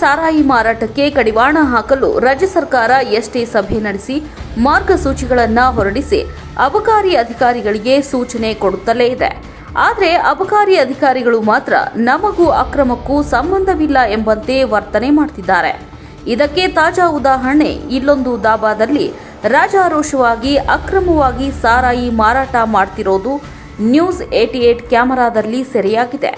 ಸಾರಾಯಿ ಮಾರಾಟಕ್ಕೆ ಕಡಿವಾಣ ಹಾಕಲು ರಾಜ್ಯ ಸರ್ಕಾರ ಎಷ್ಟೇ ಸಭೆ ನಡೆಸಿ ಮಾರ್ಗಸೂಚಿಗಳನ್ನು ಹೊರಡಿಸಿ ಅಬಕಾರಿ ಅಧಿಕಾರಿಗಳಿಗೆ ಸೂಚನೆ ಕೊಡುತ್ತಲೇ ಇದೆ. ಆದರೆ ಅಬಕಾರಿ ಅಧಿಕಾರಿಗಳು ಮಾತ್ರ ನಮಗೂ ಅಕ್ರಮಕ್ಕೂ ಸಂಬಂಧವಿಲ್ಲ ಎಂಬಂತೆ ವರ್ತನೆ ಮಾಡ್ತಿದ್ದಾರೆ. ಇದಕ್ಕೆ ತಾಜಾ ಉದಾಹರಣೆ ಇಲ್ಲೊಂದು ದಾಬಾದಲ್ಲಿ ರಾಜಾರೋಷವಾಗಿ ಅಕ್ರಮವಾಗಿ ಸಾರಾಯಿ ಮಾರಾಟ ಮಾಡ್ತಿರೋದು ನ್ಯೂಸ್ ಏಟಿ ಏಟ್ ಕ್ಯಾಮರಾದಲ್ಲಿ ಸೆರೆಯಾಗಿದೆ.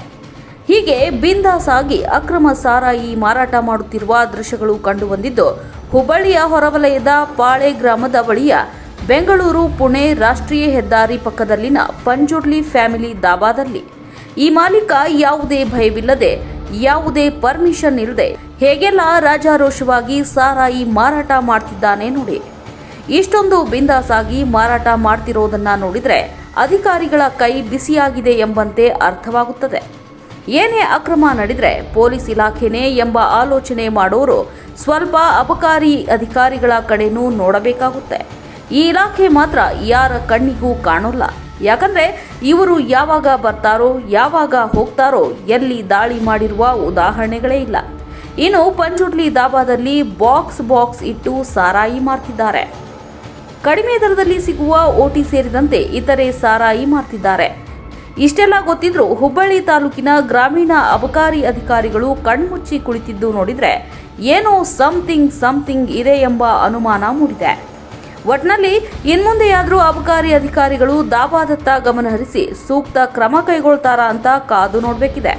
ಹೀಗೆ ಬಿಂದಾಸ್ ಆಗಿ ಅಕ್ರಮ ಸಾರಾಯಿ ಮಾರಾಟ ಮಾಡುತ್ತಿರುವ ದೃಶ್ಯಗಳು ಕಂಡುಬಂದಿದ್ದು, ಹುಬ್ಬಳ್ಳಿಯ ಹೊರವಲಯದ ಪಾಳೆ ಗ್ರಾಮದ ಬಳಿಯ ಬೆಂಗಳೂರು ಪುಣೆ ರಾಷ್ಟ್ರೀಯ ಹೆದ್ದಾರಿ ಪಕ್ಕದಲ್ಲಿನ ಪಂಜುರ್ಲಿ ಫ್ಯಾಮಿಲಿ ದಾಬಾದಲ್ಲಿ ಈ ಮಾಲೀಕ ಯಾವುದೇ ಭಯವಿಲ್ಲದೆ, ಯಾವುದೇ ಪರ್ಮಿಷನ್ ಇಲ್ಲದೆ ಹೇಗೆಲ್ಲ ರಾಜಾರೋಷವಾಗಿ ಸಾರಾಯಿ ಮಾರಾಟ ಮಾಡ್ತಿದ್ದಾನೆ ನೋಡಿ. ಇಷ್ಟೊಂದು ಬಿಂದಾಸಾಗಿ ಮಾರಾಟ ಮಾಡ್ತಿರೋದನ್ನ ನೋಡಿದರೆ ಅಧಿಕಾರಿಗಳ ಕೈ ಬಿಸಿಯಾಗಿದೆ ಎಂಬಂತೆ ಅರ್ಥವಾಗುತ್ತದೆ. ಏನೇ ಅಕ್ರಮ ನಡೆದರೆ ಪೊಲೀಸ್ ಇಲಾಖೆನೇ ಎಂಬ ಆಲೋಚನೆ ಮಾಡೋರು ಸ್ವಲ್ಪ ಅಬಕಾರಿ ಅಧಿಕಾರಿಗಳ ಕಡೆನೂ ನೋಡಬೇಕಾಗುತ್ತೆ. ಈ ಇಲಾಖೆ ಮಾತ್ರ ಯಾರ ಕಣ್ಣಿಗೂ ಕಾಣೋಲ್ಲ. ಯಾಕಂದ್ರೆ ಇವರು ಯಾವಾಗ ಬರ್ತಾರೋ, ಯಾವಾಗ ಹೋಗ್ತಾರೋ, ಎಲ್ಲಿ ದಾಳಿ ಮಾಡಿರುವ ಉದಾಹರಣೆಗಳೇ ಇಲ್ಲ. ಇನ್ನು ಪಂಜುರ್ಲಿ ದಾಬಾದಲ್ಲಿ ಬಾಕ್ಸ್ ಬಾಕ್ಸ್ ಇಟ್ಟು ಸಾರಾಯಿ ಮಾರ್ತಿದ್ದಾರೆ. ಕಡಿಮೆ ದರದಲ್ಲಿ ಸಿಗುವ ಓಟಿ ಸೇರಿದಂತೆ ಇತರೆ ಸಾರಾಯಿ ಮಾರ್ತಿದ್ದಾರೆ. ಇಷ್ಟೆಲ್ಲ ಗೊತ್ತಿದ್ರೂ ಹುಬ್ಬಳ್ಳಿ ತಾಲೂಕಿನ ಗ್ರಾಮೀಣ ಅಬಕಾರಿ ಅಧಿಕಾರಿಗಳು ಕಣ್ಮುಚ್ಚಿ ಕುಳಿತಿದ್ದು ನೋಡಿದ್ರೆ ಏನೋ ಸಮಥಿಂಗ್ ಸಮಥಿಂಗ್ ಇದೆ ಎಂಬ ಅನುಮಾನ ಮೂಡಿದೆ. ಒಟ್ನಲ್ಲಿ ಇನ್ಮುಂದೆಯಾದರೂ ಅಬಕಾರಿ ಅಧಿಕಾರಿಗಳು ದಾಬಾದತ್ತ ಗಮನಹರಿಸಿ ಸೂಕ್ತ ಕ್ರಮ ಕೈಗೊಳ್ತಾರಾ ಅಂತ ಕಾದು ನೋಡಬೇಕಿದೆ.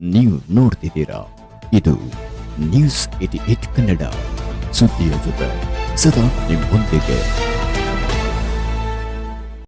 ನೀವು ನೋಡ್ತಿದ್ದೀರಾ? ಇದು ನ್ಯೂಸ್ ಏಟಿ ಏಟ್ ಕನ್ನಡ ಸುದ್ದಿಯ ಜೊತೆ. 是的，日本的。